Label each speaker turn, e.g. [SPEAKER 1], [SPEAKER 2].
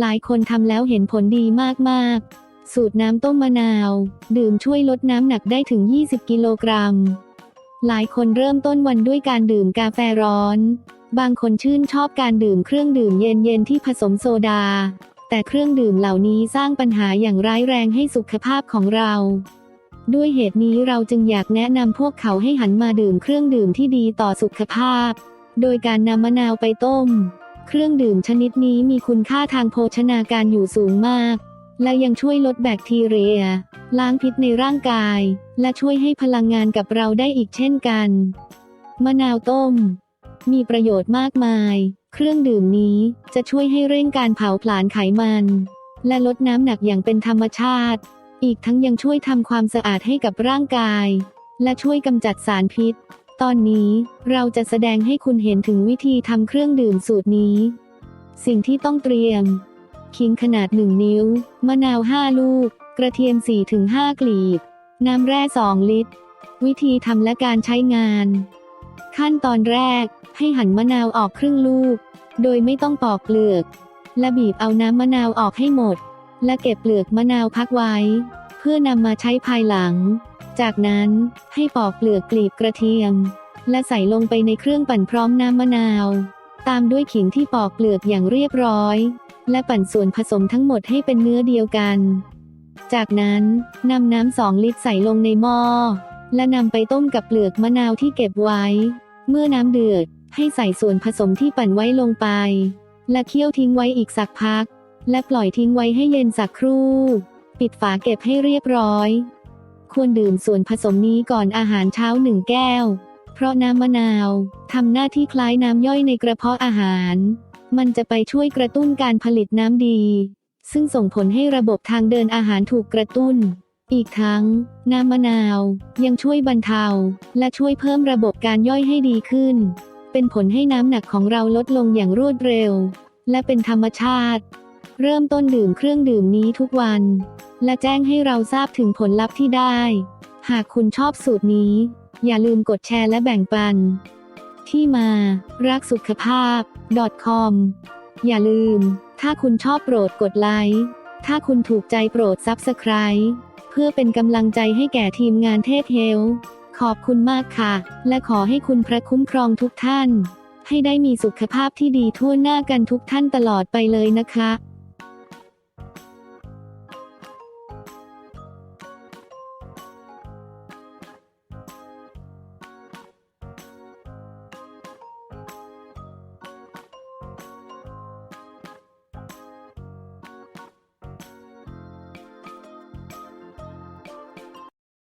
[SPEAKER 1] หลายคนทำแล้วเห็นผลดีมากๆ สูตรน้ำต้มมะนาว ดื่มช่วยลดน้ำหนักได้ถึง 20 กิโลกรัม หลายคนเริ่มต้นวันด้วยการดื่มกาแฟร้อน บางคนชื่นชอบการดื่มเครื่องดื่มเย็นๆที่ผสมโซดา แต่เครื่องดื่มเหล่านี้สร้างปัญหาอย่างร้ายแรงให้สุขภาพของเรา ด้วยเหตุนี้เราจึงอยากแนะนำพวกเขาให้หันมาดื่มเครื่องดื่มที่ดีต่อสุขภาพ โดยการนำมะนาวไปต้ม เครื่องดื่มชนิดนี้มีคุณค่าทางโภชนาการอยู่สูงมาก และยังช่วยลดแบคทีเรีย ล้างพิษในร่างกาย และช่วยให้พลังงานกับเราได้อีกเช่นกัน มะนาวต้ม มีประโยชน์มากมาย เครื่องดื่มนี้จะช่วยให้เร่งการเผาผลาญไขมัน และลดน้ำหนักอย่างเป็นธรรมชาติ อีกทั้งยังช่วยทำความสะอาดให้กับร่างกาย และช่วยกำจัดสารพิษ ตอนนี้เราจะแสดงให้คุณเห็นถึงวิธีทำเครื่องดื่มสูตรนี้ สิ่งที่ต้องเตรียมขิงขนาด 1 นิ้ว มะนาว 5 ลูก กระเทียม 4-5 กลีบ น้ำแร่ 2 ลิตร วิธีทำและการใช้งาน ขั้นตอนแรก ให้หั่นมะนาวออกครึ่งลูก โดยไม่ต้องปอกเปลือก และบีบเอาน้ำมะนาวออกให้หมด และเก็บเปลือกมะนาวพักไว้ เพื่อนำมาใช้ภายหลัง จากนั้นให้ปอกเปลือกกลีบกระเทียม และใส่ลงไปในเครื่องปั่นพร้อมน้ำมะนาว ตามด้วยขิงที่ปอกเปลือกอย่างเรียบร้อย และปั่นส่วนผสมทั้งหมดให้เป็นเนื้อเดียวกัน จากนั้นนำน้ำสองลิตรใส่ลงในหม้อและนำไปต้มกับเปลือกมะนาวที่เก็บไว้ เมื่อน้ำเดือดให้ใส่ส่วนผสมที่ปั่นไว้ลงไป และเคี่ยวทิ้งไว้อีกสักพัก และปล่อยทิ้งไว้ให้เย็นสักครู่ ปิดฝาเก็บให้เรียบร้อย ควรดื่มส่วนผสมนี้ก่อนอาหารเช้าหนึ่งแก้ว เพราะน้ำมะนาวทำหน้าที่คล้ายน้ำย่อยในกระเพาะอาหาร มันจะไปช่วยกระตุ้นการผลิตน้ำดี ซึ่งส่งผลให้ระบบทางเดินอาหารถูกกระตุ้น อีกทั้ง น้ำมะนาว ยังช่วยบรรเทา และช่วยเพิ่มระบบการย่อยให้ดีขึ้น เป็นผลให้น้ำหนักของเราลดลงอย่างรวดเร็ว และเป็นธรรมชาติ เริ่มต้นดื่มเครื่องดื่มนี้ทุกวัน และแจ้งให้เราทราบถึงผลลัพธ์ที่ได้ หากคุณชอบสูตรนี้ อย่าลืมกดแชร์และแบ่งปัน ที่มา รักสุขภาพ .com อย่าลืม ถ้าคุณชอบโปรดกดไลค์ ถ้าคุณถูกใจโปรด Subscribe เพื่อเป็นกำลังใจให้แก่ทีมงานเทพเฮล ขอบคุณมากค่ะ และขอให้คุณพระคุ้มครองทุกท่าน ให้ได้มีสุขภาพที่ดีทั่วหน้ากันทุกท่านตลอดไปเลยนะคะ